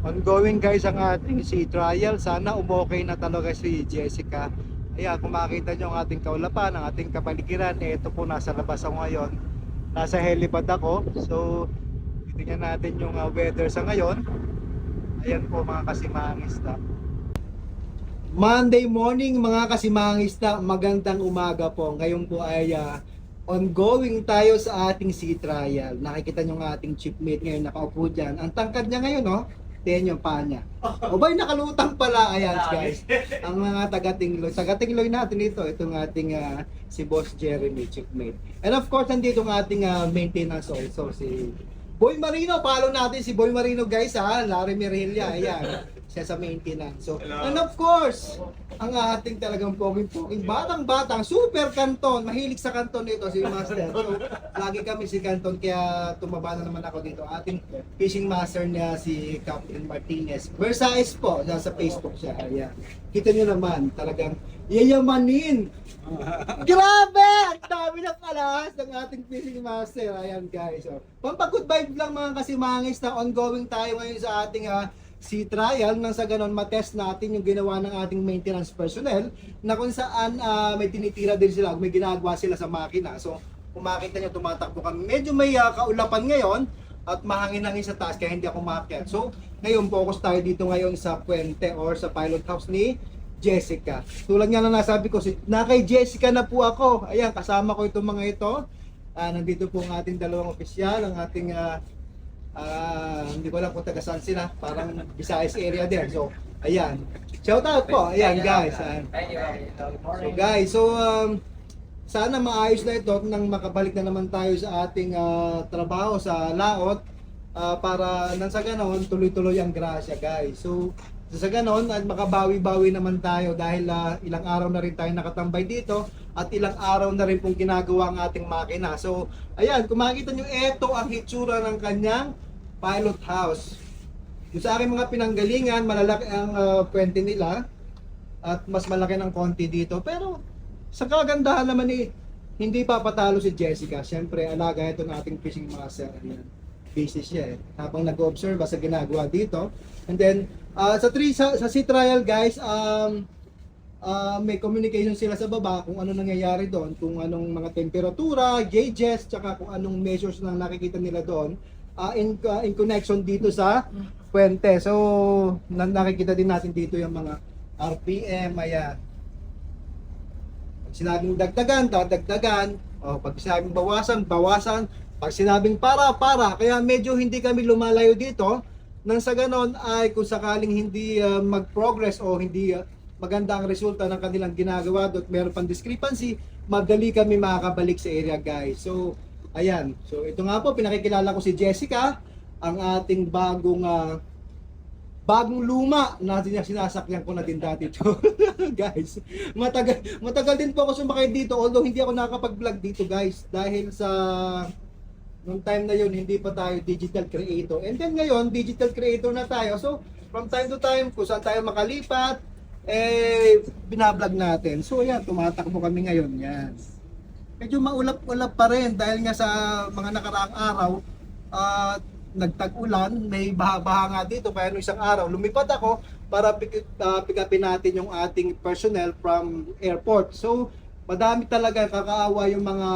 Ongoing guys ang ating si trial. Sana umokay na talaga si Jessica. Ayan, kung makita nyo ang ating kaulapan, ang ating kapaligiran, eh, ito po nasa labas ako ngayon. Nasa helipad ako. So, titingnan natin yung uh, weather sa ngayon. Ayan po mga kasimangista. Monday morning mga kasimangista, magandang umaga po. Ngayon po ay ah, ongoing tayo sa ating sea trial. Nakikita nyo nga ating chipmate ngayon nakaupo dyan. Ang tangkad niya ngayon, no? Tingnan yung paa niya. O ba'y nakalutang pala, ayan guys. Ang mga taga-tingloy. Taga-tingloy natin ito, itong ating ah, si Boss Jeremy, chipmate. And of course, nandito ang ating ah, maintenance also, si Boy Marino. Follow natin si Boy Marino guys ha. Larry Mirilla, ayan. Siya sa maintenance. So, and of course, ang ating talagang poging-poging batang-batang super kanton. Mahilig sa kanton nito si Master. So, lagi kami si kanton kaya tumaba na naman ako dito. Ating fishing master niya si Captain Martinez. Versailles po, nasa Facebook siya. Ayan. Kita niyo naman, talagang yayamanin. Grabe! Ang dami ng kalas ng ating fishing master. Ayan guys. So, pampag-good vibe lang mga kasimangis na ongoing tayo ngayon sa ating ah, sea trial nang sa ganon matest natin yung ginawa ng ating maintenance personnel na kung saan ah, may tinitira din sila, may ginagawa sila sa makina. So, kung makita nyo tumatakbo kami, medyo may ah, kaulapan ngayon at mahangin-hangin sa taas kaya hindi ako maakyat. So, ngayon focus tayo dito ngayon sa puente or sa pilot house ni Jessica. Tulad nga na nasabi ko, si, na kay Jessica na po ako. Ayan, kasama ko itong mga ito. Ah, nandito po ang ating dalawang opisyal, ang ating ah, ah, hindi ko alam kung taga saan sila, parang Visayas area din. So, ayan. Shout out po. Ayan, guys. Ayan. So, guys, so um, sana maayos na ito nang makabalik na naman tayo sa ating ah, trabaho sa laot ah, para nang sa ganon tuloy-tuloy ang grasya guys. So sa ganon at makabawi-bawi naman tayo dahil ah, ilang araw na rin tayo nakatambay dito at ilang araw na rin pong ginagawa ang ating makina. So ayan, kung makikita nyo, ito ang hitsura ng kanyang pilot house. Yung sa aking mga pinanggalingan, malalaki ang ah, puwente nila at mas malaki ng konti dito. Pero sa kagandahan naman eh, hindi papatalo si Jessica. Siyempre, alaga ito ng ating fishing master. Ayan. Busy siya eh. Habang nag-observe sa ginagawa dito. And then, ah, sa, three, sa, sa sea trial guys, um, ah, may communication sila sa baba kung ano nangyayari doon, kung anong mga temperatura, gauges, tsaka kung anong measures na nakikita nila doon ah, in, ah, in connection dito sa puente. So, na, nakikita din natin dito yung mga RPM, ayan. Pag sinabing dagdagan, dadagdagan. O, pag sinabing bawasan, bawasan. Pag sinabing para, para. Kaya medyo hindi kami lumalayo dito. Nang sa ganon ay kung sakaling hindi ah, mag-progress o hindi ah, maganda ang resulta ng kanilang ginagawa at meron pang discrepancy, madali kami makakabalik sa area guys. So, ayan. So, ito nga po, pinakikilala ko si Jessica, ang ating bagong ah, bagong luma na sin- sinasakyan ko na din dati to. guys, matagal matagal din po ako sumakay dito although hindi ako nakakapag-vlog dito guys dahil sa nung time na yun hindi pa tayo digital creator. And then ngayon digital creator na tayo. So from time to time kung saan tayo makalipat eh binablog natin. So ayan, tumatakbo kami ngayon. Yan. Medyo maulap-ulap pa rin dahil nga sa mga nakaraang araw at nagtag-ulan, may baha-baha nga dito kaya nung isang araw lumipat ako para pick, uh, pick upin natin yung ating personnel from airport. So, madami talaga kakaawa yung mga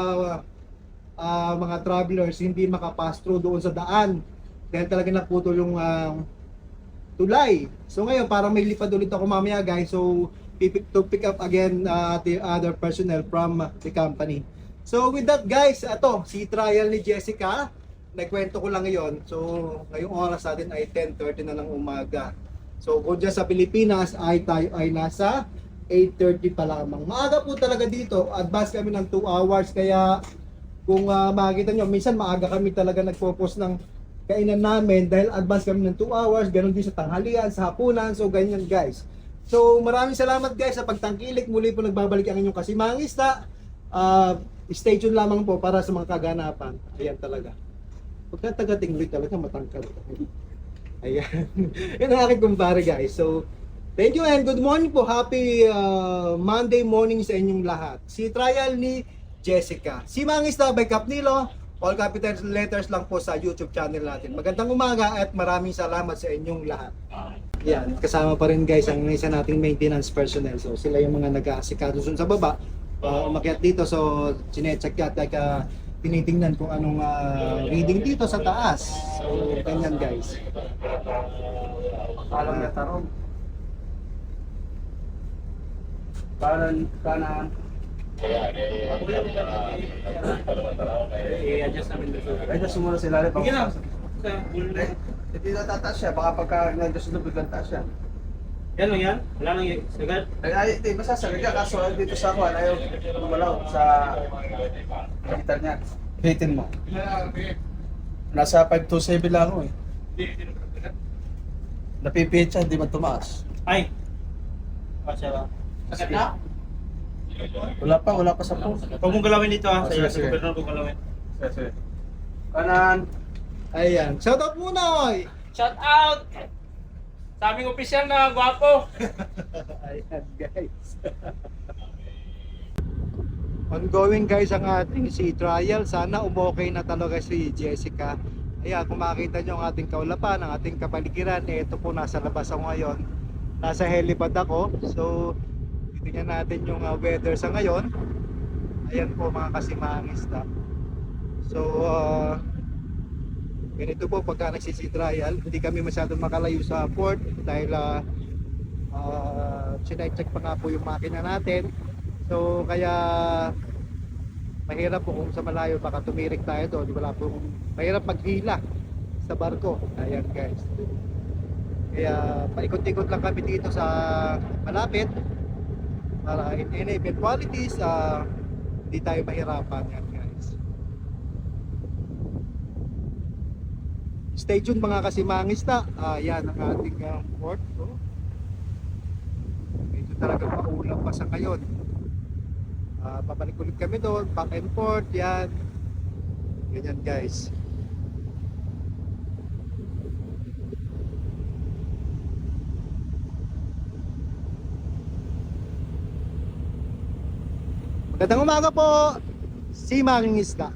ah, mga travelers hindi makapass through doon sa daan dahil talaga naputol yung ah, tulay. So ngayon parang may lipad ulit ako mamaya guys. So pick, to pick up again uh, the other personnel from the company. So with that guys, ito si trial ni Jessica. Nagkwento ko lang ngayon. So ngayong oras natin ay 10:30 na ng umaga. So kung dyan sa Pilipinas ay tayo ay nasa 8.30 pa lamang. Maaga po talaga dito. Advance kami ng 2 hours. Kaya kung uh, makikita nyo, minsan maaga kami talaga nagpo-post ng kainan namin dahil advance kami ng 2 hours. Ganon din sa tanghalian, sa hapunan. So ganyan guys. So maraming salamat guys sa pagtangkilik. Muli po nagbabalik ang inyong kasimangista. Uh, stay tuned lamang po para sa mga kaganapan. Ayan talaga. Pagka taga-tingloy talaga matangkad. Ayan. Yan ang aking kumpare guys. So, thank you and good morning po. Happy uh, Monday morning sa inyong lahat. Si trial ni Jessica. Si Mangista by Capnilo. All capital letters lang po sa YouTube channel natin. Magandang umaga at maraming salamat sa inyong lahat. Yan, kasama pa rin guys ang isa nating maintenance personnel. So sila yung mga nag-aasikaso sa baba. Uh, umakyat dito so chinecheck at like, uh, tinitingnan kung anong ah, reading dito sa taas. So ganyan guys. Alam na tarong. Kanan, kanan. I-adjust namin dito. Ay, just muna sila. Sige na. Sa Eh, Hindi na tataas siya. Baka pagka nag-adjust na biglang taas siya. Yan lang yan? Wala nang sagad? Ay, ay, hindi. Basta sa kanya. Kaso dito sa kuwan, ayaw lumalaw sa gitar niya. Hitin mo. Nasa 527 lang ako eh. Napipihit siya, hindi man tumaas. Ay! Pasya ba? Sagad na? Wala pa, wala pa sa post. Huwag mong galawin dito ha. Oh, Sa sige, sa sige. gobernador kong galawin. Kanan. Ayan, shoutout muna oy. Shout out! Sa aming opisyal na gwapo! Ayan guys. Ongoing guys ang ating si trial. Sana umokay na talaga si Jessica. Ayan, kung makita nyo ang ating kaulapan, ang ating kapaligiran, eh, ito po nasa labas ako ngayon. Nasa helipad ako. So, titingnan natin yung uh, weather sa ngayon. Ayan po mga kasimangista. So, uh, ganito po pagka nagsisi trial, hindi kami masyadong makalayo sa port dahil uh, uh, check pa nga po yung makina natin. So kaya mahirap po kung sa malayo baka tumirik tayo doon. Wala po mahirap maghila sa barko. Ayan guys. Kaya paikot-ikot lang kami dito sa malapit para in eventualities uh, hindi tayo mahirapan yan guys. Stay tuned mga kasimangista. Ah, yan ang ating uh, port. Oh. Medyo talaga maulap pa sa ngayon. Ah, babalik ulit kami doon, back and forth, yan. Ganyan guys. Magandang umaga po, si Manging Isda.